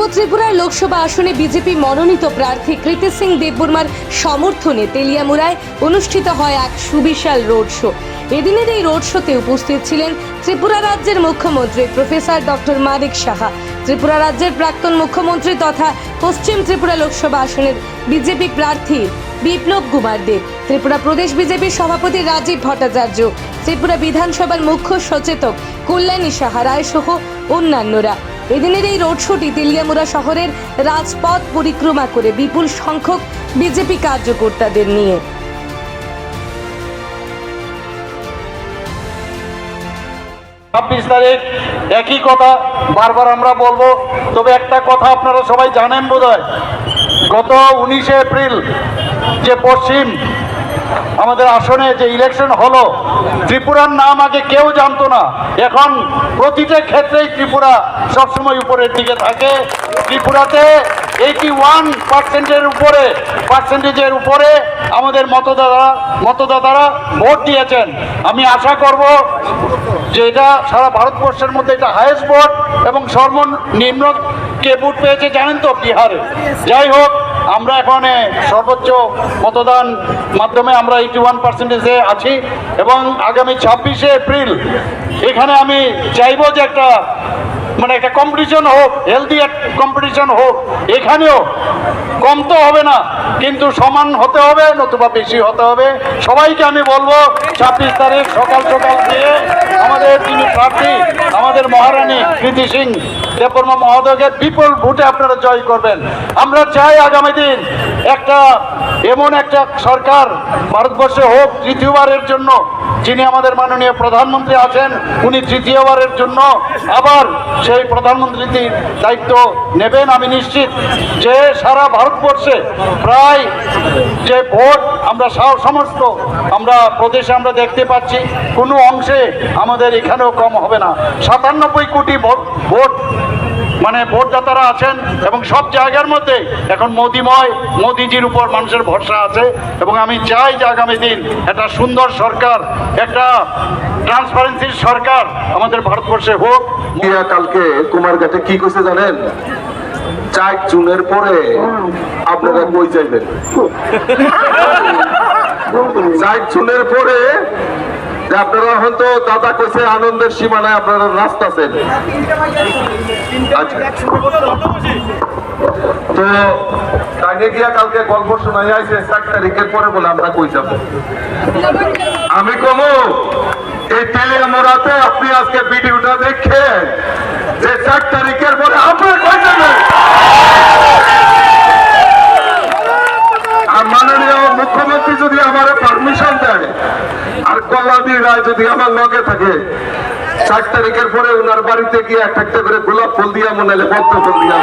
পূর্ব ত্রিপুরার লোকসভা আসনে বিজেপি মনোনীত প্রার্থী কৃতি সিং দেববর্মার সমর্থনে তেলিয়ামুড়ায় অনুষ্ঠিত হয় এক সুবিশাল রোড শো। এদিনের এই রোড শোতে উপস্থিত ছিলেন ত্রিপুরা রাজ্যের মুখ্যমন্ত্রী প্রফেসর ডক্টর মানিক সাহা। ত্রিপুরা রাজ্যের প্রাক্তন মুখ্যমন্ত্রী তথা পশ্চিম ত্রিপুরা লোকসভা আসনের বিজেপি প্রার্থী বিপ্লব কুমার দেব ত্রিপুরা প্রদেশ বিজেপির সভাপতি রাজীব ভট্টাচার্য, ত্রিপুরা বিধানসভার মুখ্য সচেতক কল্যাণী সাহা রায় সহ অন্যান্যরা। এদিনের এই রোড শোটি তেলিয়ামুড়া শহরের রাজপথ পরিক্রমা করে বিপুল সংখ্যক বিজেপি কার্যকর্তাদের নিয়ে। ছাব্বিশ তারিখ, একই কথা বারবার আমরা বলব, তবে একটা কথা আপনারা সবাই জানেন বোধহয়, গত উনিশে এপ্রিল যে পশ্চিম আমাদের আসনে যে ইলেকশন হলো, ত্রিপুরার নাম আগে কেউ জানতো না। এখন প্রতিটা ক্ষেত্রেই ত্রিপুরা সবসময় উপরের দিকে থাকে। ত্রিপুরাতে এইটি ওয়ান পার্সেন্টের উপরে পার্সেন্টেজের উপরে আমাদের মতদাতা মতদাতারা ভোট দিয়েছেন। আমি আশা করব যে এটা সারা ভারতবর্ষের মধ্যে এটা হায়েস্ট ভোট এবং সর্বনিম্ন কে ভোট পেয়েছে জানেন তো বিহারে। যাই হোক আমরা এখন সর্বোচ্চ মতদান মাধ্যমে আমরা এইটি ওয়ান পার্সেন্টেজে আছি এবং আগামী ছাব্বিশে এপ্রিল এখানে আমি চাইব যে একটা মানে একটা কম্পিটিশন হোক হেলদি কম্পিটিশন হোক, এখানেও কম তো হবে না, কিন্তু সমান হতে হবে, নতুবা বেশি হতে হবে। সবাইকে আমি বলব, ছাব্বিশ তারিখ সকাল সকাল দিয়ে আমাদের যিনি প্রার্থী আমাদের মহারানী কৃতি সিং, দেববর্মা মহোদয়কে বিপুল ভোটে আপনারা জয় করবেন। আমরা চাই আগামী দিন একটা এমন একটা সরকার ভারতবর্ষে হোক, তৃতীয়বারের জন্য যিনি আমাদের মাননীয় প্রধানমন্ত্রী আছেন, উনি তৃতীয়বারের জন্য আবার সেই প্রধানমন্ত্রীর দায়িত্ব নেবেন। আমি নিশ্চিত যে সারা ভারতবর্ষে প্রায় যে ভোট আমরা সা- সমস্ত আমরা প্রদেশে আমরা দেখতে পাচ্ছি, কোনো অংশে আমাদের এখানেও কম হবে না। সাতানব্বই কোটি ভোট ভোট মানে ভোটদাতারা আছেন এবং সব জায়গার মধ্যে এখন মোদিময়, মোদিজির উপর মানুষের ভরসা আছে এবং আমি চাই যে আগামী দিন একটা সুন্দর সরকার, একটা ট্রান্সপারেন্সির সরকার আমাদের ভারতবর্ষে হোক। কালকে কুমারঘাটে কি কইছে জানেন? চার পরে আপনারা চার পরে আপনারা হয়তো দাদা কইছে আনন্দের সীমানায় আপনারা রাস্তা আছেন আচ্ছা। তো তাকে গিয়া কালকে গল্প শোনা যাইছে চার তারিখের পরে বলে আমরা কই যাব? আমি কমু এই তেলিয়ামোড়াতে আপনি আজকে ভিডিওটা দেখেন যে চার তারিখের পরে আপনার যাবেন আর মাননীয় মুখ্যমন্ত্রী যদি আমার পারমিশন দেয়, আর কল্যাণী রায় যদি আমার লগে থাকে, চার তারিখের পরে ওনার বাড়িতে গিয়ে একটা একটা করে গোলাপ ফুল দিয়া মনে হলে পদ্ম ফুল দিয়া।